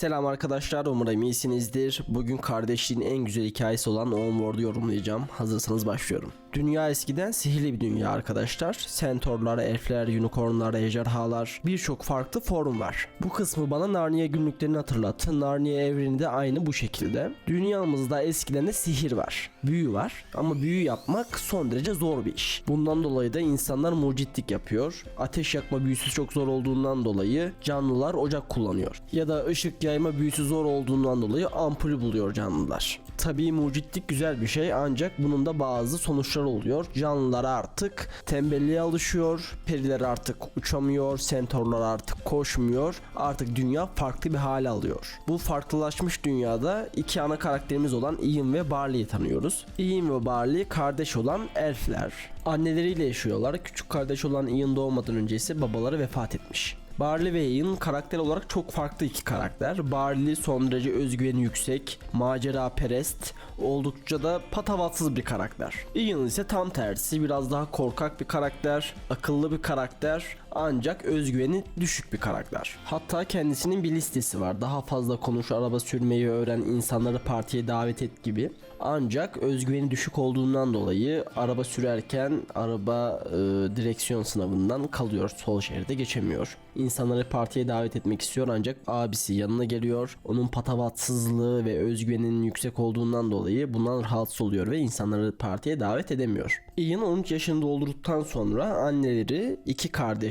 Selam arkadaşlar umarım iyisinizdir. Bugün kardeşliğin en güzel hikayesi olan Onward'u yorumlayacağım. Hazırsanız başlıyorum. Dünya eskiden sihirli bir dünya arkadaşlar. Sentorlar, elfler, unicornlar, ejderhalar birçok farklı form var. Bu kısmı bana Narnia günlüklerini hatırlattı. Narnia evreni de aynı bu şekilde. Dünyamızda eskiden de sihir var. Büyü var ama büyü yapmak son derece zor bir iş. Bundan dolayı da insanlar mucitlik yapıyor. Ateş yakma büyüsü çok zor olduğundan dolayı canlılar ocak kullanıyor. Ya da ışık yayma büyüsü zor olduğundan dolayı ampul buluyor canlılar. Tabii mucitlik güzel bir şey ancak bunun da bazı sonuçları oluyor. Canlılar artık tembelliğe alışıyor, periler artık uçamıyor, sentorlar artık koşmuyor. Artık dünya farklı bir hale alıyor. Bu farklılaşmış dünyada iki ana karakterimiz olan Ian ve Barley'i tanıyoruz. Ian ve Barley kardeş olan elfler. Anneleriyle yaşıyorlar. Küçük kardeş olan Ian doğmadan önce ise babaları vefat etmiş. Barley ve Ian karakter olarak çok farklı iki karakter. Barley son derece özgüveni yüksek, macera perest, oldukça da patavatsız bir karakter. Ian ise tam tersi, biraz daha korkak bir karakter, akıllı bir karakter ancak özgüveni düşük bir karakter. Hatta kendisinin bir listesi var. Daha fazla konuş, araba sürmeyi öğren, insanları partiye davet et gibi. Ancak özgüveni düşük olduğundan dolayı araba sürerken araba e, direksiyon sınavından kalıyor. Sol şeride geçemiyor. İnsanları partiye davet etmek istiyor ancak abisi yanına geliyor. Onun patavatsızlığı ve özgüveninin yüksek olduğundan dolayı bundan rahatsız oluyor ve insanları partiye davet edemiyor. Ian 13 yaşını doldurduktan sonra anneleri iki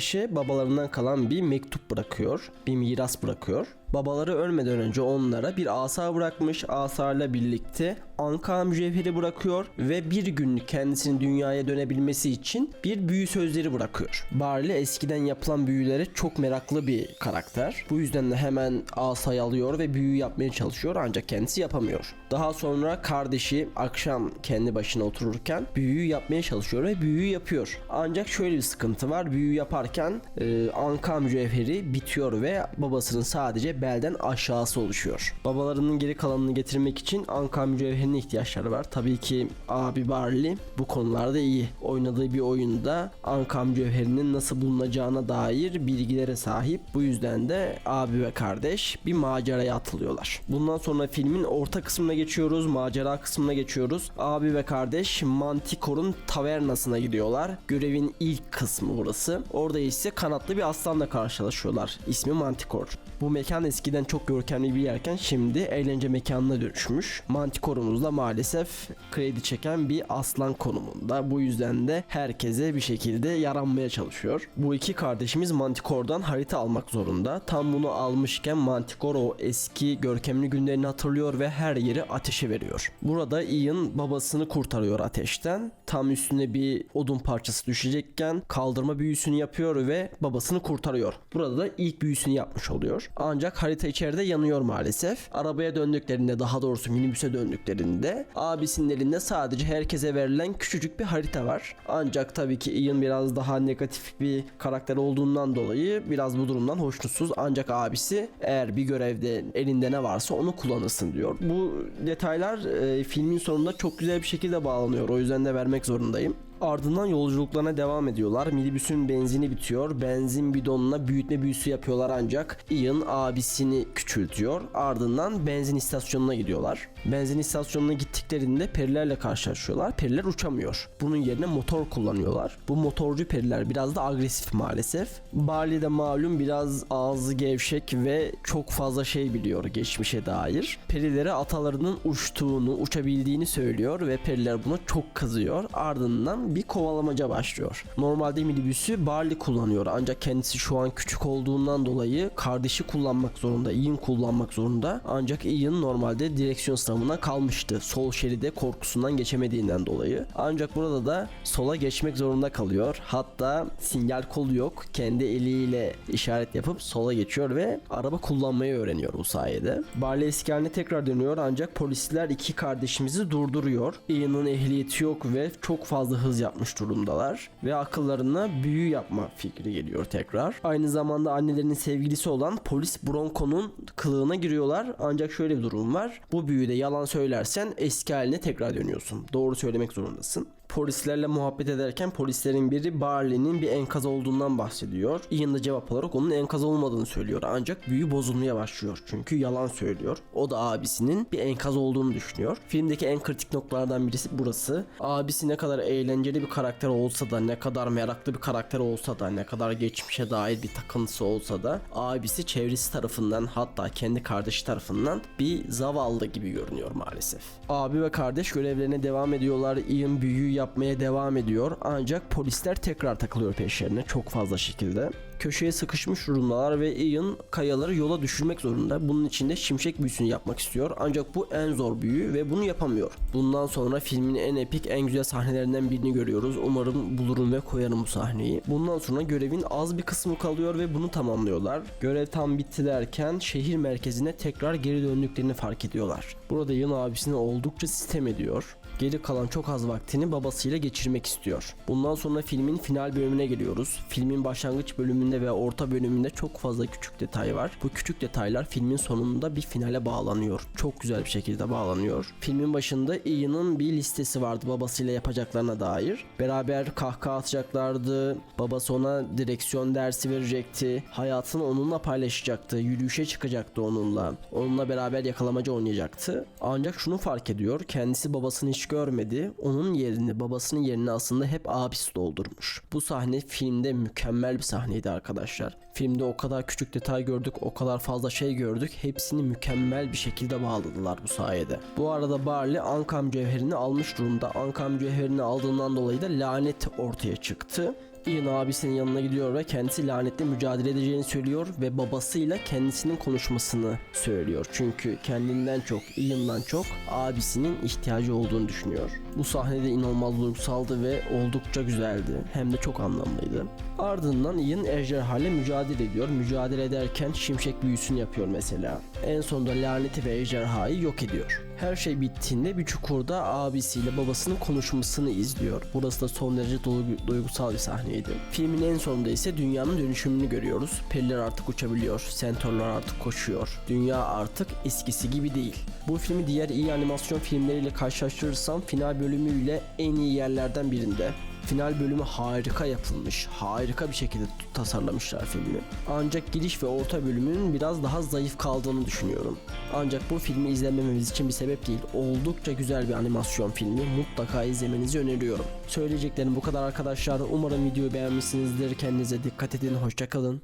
kardeşe babalarından kalan bir mektup bırakıyor. Bir miras bırakıyor. Babaları ölmeden önce onlara bir asa bırakmış. Asayla birlikte Anka mücevheri bırakıyor ve bir günlük kendisinin dünyaya dönebilmesi için bir büyü sözleri bırakıyor. Barley eskiden yapılan büyülere çok meraklı bir karakter. Bu yüzden de hemen asayı alıyor ve büyü yapmaya çalışıyor ancak kendisi yapamıyor. Daha sonra kardeşi akşam kendi başına otururken büyüyü yapmaya çalışıyor ve büyüyü yapıyor. Ancak şöyle bir sıkıntı var. Büyü yaparken e, Anka mücevheri bitiyor ve babasının sadece belden aşağısı oluşuyor. Babalarının geri kalanını getirmek için Anka mücevherine ihtiyaçları var. Tabii ki abi Barley bu konularda iyi. Oynadığı bir oyunda Anka mücevherinin nasıl bulunacağına dair bilgilere sahip. Bu yüzden de abi ve kardeş bir maceraya atılıyorlar. Bundan sonra filmin orta kısmına geçiyoruz. Macera kısmına geçiyoruz. Abi ve kardeş Manticore'un tavernasına gidiyorlar. Görevin ilk kısmı burası. Orada ise kanatlı bir aslanla karşılaşıyorlar. İsmi Manticore. Bu mekan eskiden çok görkemli bir yerken şimdi eğlence mekanına dönüşmüş. Manticore'umuz da maalesef kredi çeken bir aslan konumunda. Bu yüzden de herkese bir şekilde yaranmaya çalışıyor. Bu iki kardeşimiz Manticore'dan harita almak zorunda. Tam bunu almışken Manticore o eski görkemli günlerini hatırlıyor ve her yeri ateşe veriyor. Burada Ian babasını kurtarıyor ateşten. Tam üstüne bir odun parçası düşecekken kaldırma büyüsünü yapıyor ve babasını kurtarıyor. Burada da ilk büyüsünü yapmış oluyor. Ancak harita içeride yanıyor maalesef. Arabaya döndüklerinde daha doğrusu minibüse döndüklerinde abisinin elinde sadece herkese verilen küçücük bir harita var. Ancak tabii ki Ian biraz daha negatif bir karakter olduğundan dolayı biraz bu durumdan hoşnutsuz. Ancak abisi eğer bir görevde elinde ne varsa onu kullanırsın diyor. Bu detaylar e, filmin sonunda çok güzel bir şekilde bağlanıyor. O yüzden de vermek zorundayım. Ardından yolculuklarına devam ediyorlar. Minibüsün benzini bitiyor. Benzin bidonuna büyütme büyüsü yapıyorlar ancak Ian abisini küçültüyor. Ardından benzin istasyonuna gidiyorlar. Benzin istasyonuna gittiklerinde perilerle karşılaşıyorlar. Periler uçamıyor. Bunun yerine motor kullanıyorlar. Bu motorcu periler biraz da agresif maalesef. Barley de malum biraz ağzı gevşek ve çok fazla şey biliyor geçmişe dair. Perilere atalarının uçtuğunu, uçabildiğini söylüyor ve periler buna çok kızıyor. Ardından bir kovalamaca başlıyor. Normalde minibüsü Barley kullanıyor ancak kendisi şu an küçük olduğundan dolayı kardeşi kullanmak zorunda, Ian kullanmak zorunda. Ancak Ian normalde direksiyon sınavına kalmıştı. Sol şeride korkusundan geçemediğinden dolayı. Ancak burada da sola geçmek zorunda kalıyor. Hatta sinyal kolu yok. Kendi eliyle işaret yapıp sola geçiyor ve araba kullanmayı öğreniyor bu sayede. Barley eski tekrar dönüyor ancak polisler iki kardeşimizi durduruyor. Ian'ın ehliyeti yok ve çok fazla hız yapmış durumdalar. Ve akıllarına büyü yapma fikri geliyor tekrar. Aynı zamanda annelerinin sevgilisi olan polis Bronco'nun kılığına giriyorlar. Ancak şöyle bir durum var. Bu büyüde yalan söylersen eski haline tekrar dönüyorsun. Doğru söylemek zorundasın. Polislerle muhabbet ederken polislerin biri Barley'nin bir enkaz olduğundan bahsediyor. Ian da cevap olarak onun enkaz olmadığını söylüyor. Ancak büyü bozulmaya başlıyor. Çünkü yalan söylüyor. O da abisinin bir enkaz olduğunu düşünüyor. Filmdeki en kritik noktalardan birisi burası. Abisi ne kadar eğlenceli bir karakter olsa da, ne kadar meraklı bir karakter olsa da, ne kadar geçmişe dair bir takıntısı olsa da abisi çevresi tarafından hatta kendi kardeşi tarafından bir zavallı gibi görünüyor maalesef. Abi ve kardeş görevlerine devam ediyorlar. Ian büyüyü yapmaya devam ediyor. Ancak polisler tekrar takılıyor peşlerine çok fazla şekilde. Köşeye sıkışmış durumdalar ve Ian kayaları yola düşürmek zorunda. Bunun için de şimşek büyüsünü yapmak istiyor. Ancak bu en zor büyü ve bunu yapamıyor. Bundan sonra filmin en epik, en güzel sahnelerinden birini görüyoruz. Umarım bulurum ve koyarım bu sahneyi. Bundan sonra görevin az bir kısmı kalıyor ve bunu tamamlıyorlar. Görev tam bitti derken şehir merkezine tekrar geri döndüklerini fark ediyorlar. Burada Ian abisini oldukça sistem ediyor. Geri kalan çok az vaktini babasıyla geçirmek istiyor. Bundan sonra filmin final bölümüne geliyoruz. Filmin başlangıç bölümünde ve orta bölümünde çok fazla küçük detay var. Bu küçük detaylar filmin sonunda bir finale bağlanıyor. Çok güzel bir şekilde bağlanıyor. Filmin başında Ian'ın bir listesi vardı babasıyla yapacaklarına dair. Beraber kahkaha atacaklardı. Babası ona direksiyon dersi verecekti. Hayatını onunla paylaşacaktı. Yürüyüşe çıkacaktı onunla. Onunla beraber yakalamacı oynayacaktı. Ancak şunu fark ediyor. Kendisi babasını hiç görmedi. Onun yerini, babasının yerini aslında hep abisi doldurmuş. Bu sahne filmde mükemmel bir sahneydi arkadaşlar. Filmde o kadar küçük detay gördük, o kadar fazla şey gördük. Hepsini mükemmel bir şekilde bağladılar bu sayede. Bu arada Barley Ankam cevherini almış durumda. Ankam cevherini aldığından dolayı da lanet ortaya çıktı. Ian abisinin yanına gidiyor ve kendisi lanetle mücadele edeceğini söylüyor ve babasıyla kendisinin konuşmasını söylüyor. Çünkü kendinden çok, Ian'dan çok abisinin ihtiyacı olduğunu düşünüyor. Bu sahnede inanılmaz duygusaldı ve oldukça güzeldi. Hem de çok anlamlıydı. Ardından Ian ejderha ile mücadele ediyor. Mücadele ederken şimşek büyüsünü yapıyor mesela. En sonunda laneti ve ejderhayı yok ediyor. Her şey bittiğinde bir çukurda abisiyle babasının konuşmasını izliyor. Burası da son derece duygu- duygusal bir sahneydi. Filmin en sonunda ise dünyanın dönüşümünü görüyoruz. Periler artık uçabiliyor, sentorlar artık koşuyor. Dünya artık eskisi gibi değil. Bu filmi diğer iyi animasyon filmleriyle karşılaştırırsam final bölümüyle en iyi yerlerden birinde. Final bölümü harika yapılmış. Harika bir şekilde tasarlamışlar filmi. Ancak giriş ve orta bölümünün biraz daha zayıf kaldığını düşünüyorum. Ancak bu filmi izlemememiz için bir sebep değil. Oldukça güzel bir animasyon filmi. Mutlaka izlemenizi öneriyorum. Söyleyeceklerim bu kadar arkadaşlar. Umarım videoyu beğenmişsinizdir. Kendinize dikkat edin. Hoşçakalın.